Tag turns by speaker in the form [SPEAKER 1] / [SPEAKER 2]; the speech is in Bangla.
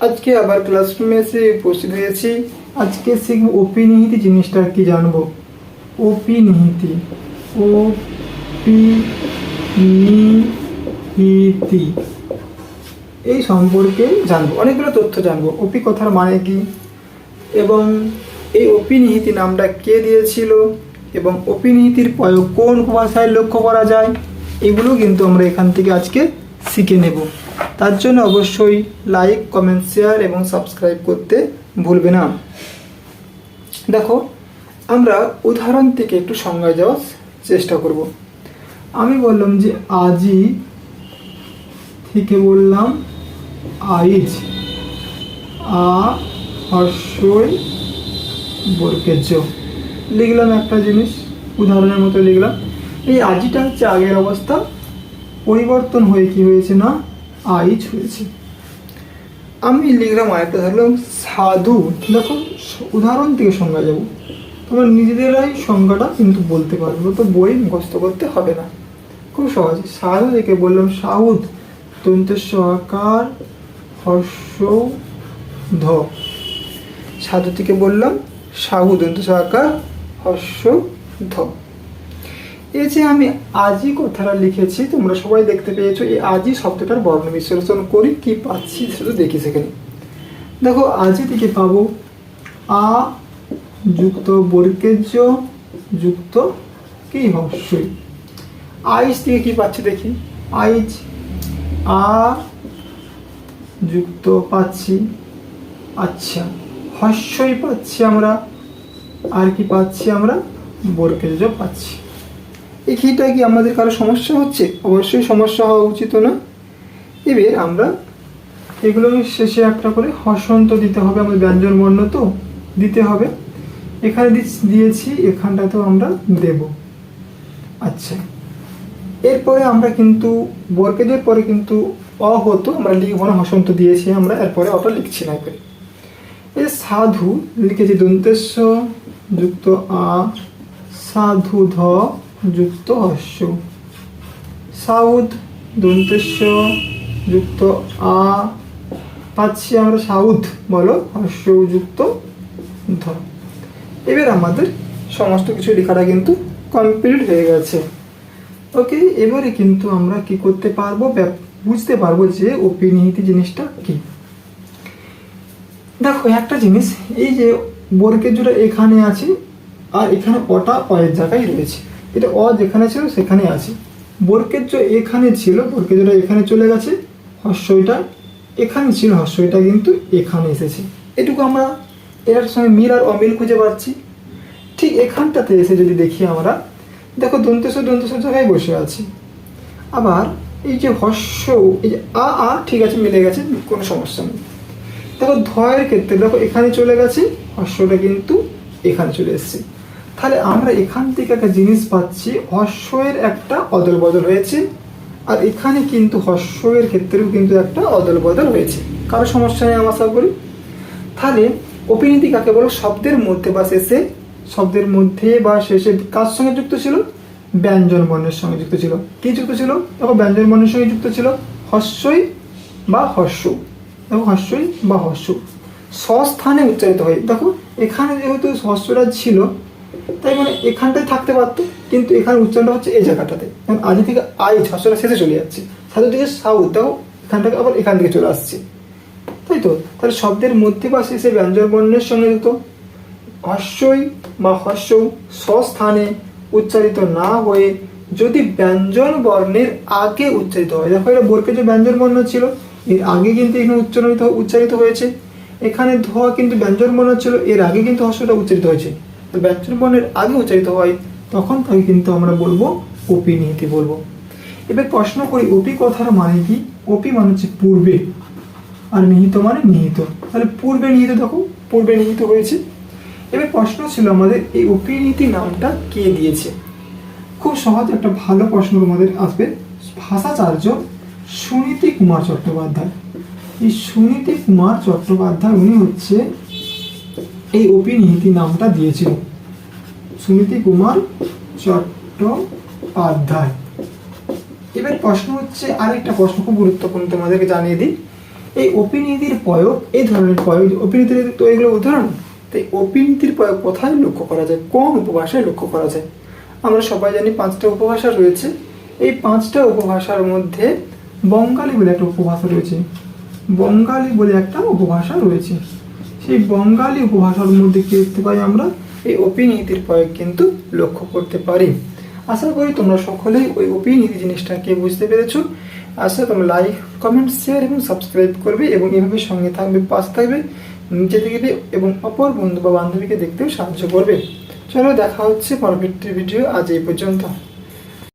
[SPEAKER 1] আজকে আবার ক্লাসরুমে এসে উপস্থিত হয়েছি আজকে শিখব ওপি নিহিতি জিনিসটা কি জানব? ওপি নিহিতি ও পি নিহিতি এই সম্পর্কে জানব। অনেকগুলো তথ্য জানব। ওপি কথার মানে কি? এবং এই ওপি নিহিতি নামটা কে দিয়েছিল? এবং ওপি নিহিতির প্রয়োগ কোন ভাষায় লক্ষ্য করা যায়? এগুলো কিন্তু আমরা এখান থেকে আজকে শিখে নেব। তার জন্য অবশ্যই লাইক কমেন্ট শেয়ার এবং সাবস্ক্রাইব করতে ভুলবে না। দেখো, আমরা উদাহরণ থেকে একটু সংজ্ঞায় যাওয়ার চেষ্টা করব। আমি বললাম যে আজই থেকে বললাম আইজ। আ, হর্ষই লিখলাম একটা জিনিস, উদাহরণের মতো লিখলাম। এই আজিটা হচ্ছে আগের অবস্থা। পরিবর্তন হয়ে কি হয়েছে না? আইজ হয়েছে আমি লিখলাম আরেকটা, ধরলাম সাধু। দেখো, উদাহরণ থেকে সংজ্ঞা যাব তোমরা নিজেদেরাই সংজ্ঞাটা কিন্তু বলতে পারবে তো বই মুখস্থ করতে হবে না। খুব সহজ। সাধু থেকে বললাম সাউদ দন্ত সহকার হর্ষ ধ সাধু থেকে বললাম সাহু দন্ত সহকার হর্ষ ধ এই যে আমি আজই কথাটা লিখেছি, তোমরা সবাই দেখতে পেয়েছ, এই আজই শব্দটার বর্ণ বিশ্লেষণ করি, কি পাচ্ছি শুধু দেখি সেখানে। দেখো, আজই থেকে পাবো আ যুক্ত বর্গের্য যুক্ত কি হর্ষই আইস থেকে কি পাচ্ছি দেখি? আইজ, আ যুক্ত পাচ্ছি। আচ্ছা হর্ষই পাচ্ছি আমরা, আর কি পাচ্ছি আমরা? বর্গের্য পাচ্ছি। এখানটা কি আমাদের কারও সমস্যা হচ্ছে? অবশ্যই সমস্যা হওয়া উচিত না এবার আমরা এগুলো শেষে একটা করে হসন্ত দিতে হবে, আমাদের ব্যঞ্জন বর্ণ তো, দিতে হবে। এখানে দিয়েছি, এখানটাতেও আমরা দেব। আচ্ছা। এরপরে আমরা কিন্তু বর্গেদের পরে কিন্তু অ হতো, আমরা লিখব না হসন্ত দিয়েছি আমরা, এরপরে অটা লিখছি না করে এই সাধু লিখেছি দন্তেশ্ব, যুক্ত আ সাধু ধ যুক্ত হস্য। সাউথ দন্তেশ্ব যুক্ত আ। পাচ্ছি আমরা সাউথ বলো, হস্য, যুক্ত, ধ। এবার আমাদের সমস্ত কিছু লেখাটা কিন্তু কমপ্লিট হয়ে গেছে। ওকে, এবারে কিন্তু আমরা কি করতে পারব? বুঝতে পারব যে ওপিনিহিতি জিনিসটা কি। দেখো, একটা জিনিস, এই যে বর্গের জোড়া এখানে আছে, আর এখানে অটা অয়ের জায়গায় রয়েছে। এটা অ যেখানে ছিল সেখানে আছে। বর্গের জো এখানে ছিল বর্গের জোড়া এখানে চলে গেছে, হর্ষইটা এখানে ছিল, হর্ষইটা কিন্তু এখানে এসেছে। এটুকু আমরা এটার সঙ্গে মিল আর অমিল খুঁজে পাচ্ছি। ঠিক এখানটাতে এসে যদি দেখি আমরা, দেখো দন্তেশ দন্তেশ জায়গায় বসে আছে। আবার এই যে হর্ষ, এই যে আ আ, ঠিক আছে, মিলে গেছে, কোনো সমস্যা নেই। দেখো ধয়ের ক্ষেত্রে, দেখো এখানে চলে গেছে, হর্ষটা কিন্তু এখানে চলে এসেছে। তাহলে আমরা এখান থেকে একটা জিনিস পাচ্ছি হর্ষের একটা অদল বদল হয়েছে, আর এখানে কিন্তু হর্ষের ক্ষেত্রেও কিন্তু একটা অদল বদল হয়েছে। কারও সমস্যা নেই আমি আশা করি। তাহলে অপিনীতি কাকে বলো? শব্দের মধ্যে বা শেষে, শব্দের মধ্যে বা শেষে কার সঙ্গে যুক্ত ছিল? ব্যঞ্জন বর্ণের সঙ্গে যুক্ত ছিল। কি যুক্ত ছিল? দেখো, ব্যঞ্জন বর্ণের সঙ্গে যুক্ত ছিল হর্ষই বা হর্ষ দেখো হর্ষই বা হর্ষ স্বস্থানে উচ্চারিত হয়। দেখো, এখানে যেহেতু হর্ষটা ছিল তাই মানে এখানটায় থাকতে পারতো, কিন্তু এখানে উচ্চারণটা হচ্ছে এই জায়গাটাতে। যেমন আদি থেকে আই হর্ষটা শেষে চলে যাচ্ছে সাধু থেকে সাউথ দেখো এখানটাকে আবার এখান থেকে চলে আসছে। তাই তো? তাহলে শব্দের মধ্যে বা শেষে ব্যঞ্জন বর্ণের সঙ্গে যুক্ত হর্ষই বা হর্ষ স্বস্থানে উচ্চারিত না হয়ে যদি ব্যঞ্জন বর্ণের আগে উচ্চারিত হয়, দেখো এটা বর্গে যে ব্যঞ্জন বর্ণ ছিল, এর আগে কিন্তু এখানে উচ্চারিত উচ্চারিত হয়েছে। এখানে ধ কিন্তু ব্যঞ্জন বর্ণ ছিল, এর আগে কিন্তু হর্ষটা উচ্চারিত হয়েছে। ব্যঞ্জন বর্ণের আগে উচ্চারিত হয়, তখন তাকে কিন্তু আমরা বলব ওপি নিহিতি বলব। এবার প্রশ্ন করি ওপি কথার মানে কি? ওপি মানে হচ্ছে পূর্বে, আর নিহিত মানে নিহিত। তাহলে পূর্বে নিহিত দেখো, পূর্বে নিহিত হয়েছে। এবার প্রশ্ন ছিল আমাদের, এই অপিনীতি নামটা কে দিয়েছে? খুব সহজ একটা ভালো প্রশ্ন তোমাদের আসবে। ভাষাচার্য সুনীতি কুমার চট্টোপাধ্যায়। এই সুনীতি কুমার চট্টোপাধ্যায়, উনি হচ্ছে এই অপিনীতি নামটা দিয়েছিল। সুনীতি কুমার চট্টোপাধ্যায়। এবার প্রশ্ন হচ্ছে, আরেকটা প্রশ্ন খুব গুরুত্বপূর্ণ তোমাদেরকে জানিয়ে দিই। এই অপিনীতির প্রয়োগ, এই ধরনের প্রয়োগ অপিনীতির তো এগুলো উদাহরণ। তাই অপিনীতির প্রয়োগ কোথায় লক্ষ্য করা যায়? কোন উপভাষায় লক্ষ্য করা যায়? আমরা সবাই জানি পাঁচটা উপভাষা রয়েছে। এই পাঁচটা উপভাষার মধ্যে বঙ্গালী বলে একটা উপভাষা রয়েছে। বঙ্গালী বলে একটা উপভাষা রয়েছে। সেই বঙ্গালী উপভাষার মধ্যে কি দেখতে পাই আমরা? এই অপিনীতির প্রয়োগ কিন্তু লক্ষ্য করতে পারি। আশা করি তোমরা সকলেই ওই অপিনীতি জিনিসটাকে বুঝতে পেরেছ। আশা তোমরা লাইক কমেন্ট শেয়ার এবং সাবস্ক্রাইব করবে এবং এভাবে সঙ্গে থাকবে, পাশ থাকবে, নিচে দেখবে এবং অপর বন্ধু বা বান্ধবীকে দেখতেও সাহায্য করবে। চলো দেখা হচ্ছে পরবর্তী ভিডিও আজ এই পর্যন্ত।